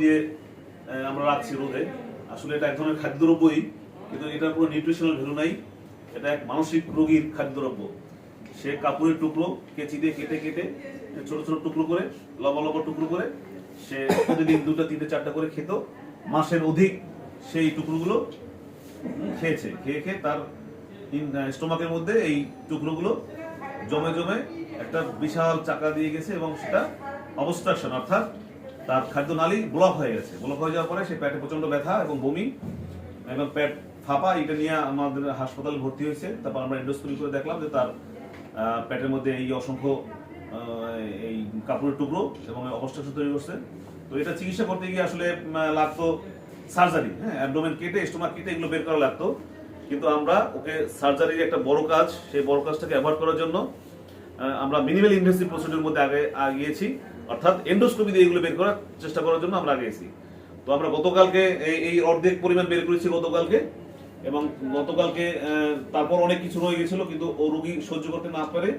দিয়ে আমরা রাখছি রোদে আসলে এটা এক ধরনের খাদ্যদ্রব্যই, কিন্তু এটার কোনো নিউট্রিশনাল ভ্যালু নাই। এটা এক মানসিক রোগীর খাদ্যদ্রব্য। সে কাপড়ের টুকরো কেচি দিয়ে কেটে কেটে ছোট ছোট টুকরো করে, লম্বা লম্বা টুকরো করে, সে প্রতিদিন দুটো, তিনটে, চারটা করে খেত। মাসের অধিক সেই টুকরোগুলো খেয়েছে। খেয়ে খেয়ে তার স্টোমাকের মধ্যে এই টুকরোগুলো জমে জমে একটা বিশাল চাকা দিয়ে গেছে এবং সেটা অবস্ট্রাকশন, অর্থাৎ তার খাদ্য নালী ব্লক হয়ে গেছে। ব্লক হয়ে যাওয়ার পরে সে পেটে প্রচণ্ড ব্যথা এবং বমি এবং পেট ফাঁপা, এটা নিয়ে আমাদের হাসপাতালে ভর্তি হয়েছে। তারপর আমরা এন্ডোস্কোপি করে দেখলাম যে তার পেটের মধ্যে এই অসংখ্য এই কাপড়ের টুকরো এবং অবস্ট্রাকশন তৈরি করছে। তো এটা চিকিৎসা করতে গিয়ে আসলে লাগতো সার্জারি হ্যাঁ অ্যাবডোমেন কেটে স্টোমাক কেটে এগুলো বের করা লাগতো। কিন্তু আমরা ওকে সার্জারির একটা বড় কাজ, সেই বড় কাজটাকে অ্যাভয়েড করার জন্য আমরা মিনিমাল ইনভেসিভ প্রসিডিউর মধ্যে আগে আগিয়েছি। অর্থাৎ এন্ডোস্কোপি দিয়ে এগুলো বের করার চেষ্টা করার জন্য আমরা আগিয়েছি। তো আমরা গতকালকে এই অর্ধেক পরিমাণ বের করেছি গতকালকে এবং গতকালকে তারপর অনেক কিছু রয়ে গেছিল, কিন্তু ও রোগী সহ্য করতে না পারে,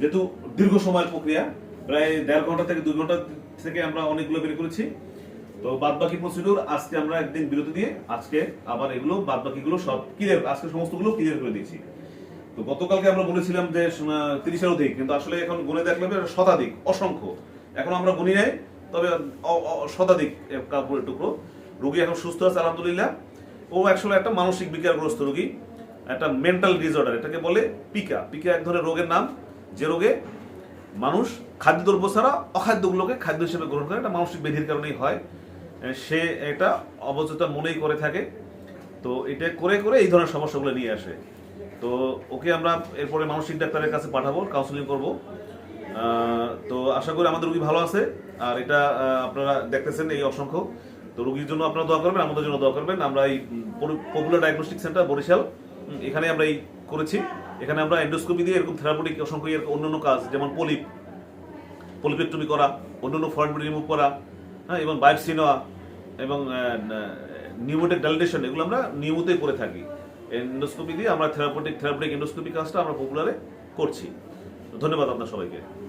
যেহেতু দীর্ঘ সময়ের প্রক্রিয়া, প্রায় দেড় ঘণ্টা থেকে দুই ঘণ্টা থেকে আমরা অনেকগুলো বের করেছি। তো বাদ বাকি প্রসিডিউর আজকে আমরা একদিন বিরতি দিয়ে আজকে আবার এগুলো বাদ বাকিগুলো সব ক্লিয়ার আজকে সমস্তগুলো ক্লিয়ার করে দিয়েছি। তো গতকালকে আমরা বলেছিলাম যে তিরিশের অধিক, কিন্তু আসলে এখন গুনে দেখলাম শতাধিক, অসংখ্য। এখন আমরা গুনি নাই, তবে শতাধিক কাপড়ের টুকরো। রোগী এখন সুস্থ আছে, আলহামদুলিল্লাহ। ও আসলে একটা মানসিক বিকারগ্রস্ত রোগী, একটা মেন্টাল ডিসঅর্ডার এটাকে বলে পিকা। পিকা এক ধরনের রোগের নাম, যে রোগে মানুষ খাদ্যদ্রব্য ছাড়া অখাদ্যগুলোকে খাদ্য হিসেবে গ্রহণ করে এটা মানসিক ব্যাধির কারণেই হয়। সে এটা অবচেতন মনেই করে থাকে। তো এটা করে করে এই ধরনের সমস্যাগুলো নিয়ে আসে। তো ওকে আমরা এরপরে মানসিক ডাক্তারের কাছে পাঠাবো কাউন্সিলিং করব। তো আশা করি আমাদের রুগী ভালো আছে। আর এটা আপনারা দেখতেছেন এই অসংখ্য। তো রুগীর জন্য আপনারা দোয়া করবেন, আমাদের জন্য দোয়া করবেন। আমরা এই পপুলার ডায়াগনস্টিক সেন্টার বরিশাল এখানে আমরা এই করেছি। এখানে আমরা এন্ডোস্কোপি দিয়ে এরকম থেরাপিউটিক অসংখ্য অন্যান্য কাজ, যেমন পলিপ পলিপেক্টমি করা, অন্যান্য ফরেন রিমুভ করা হ্যাঁ এবং বায়োপসি নেওয়া, এবং নিউমোটেক ডালিটেশন এগুলো আমরা নিয়মিতই করে থাকি। এন্ডোস্কোপি দিয়ে আমরা থেরাপিউটিক থেরাপটিক এন্ডোস্কোপি কাজটা আমরা পপুলারে করছি। ধন্যবাদ আপনার সবাইকে।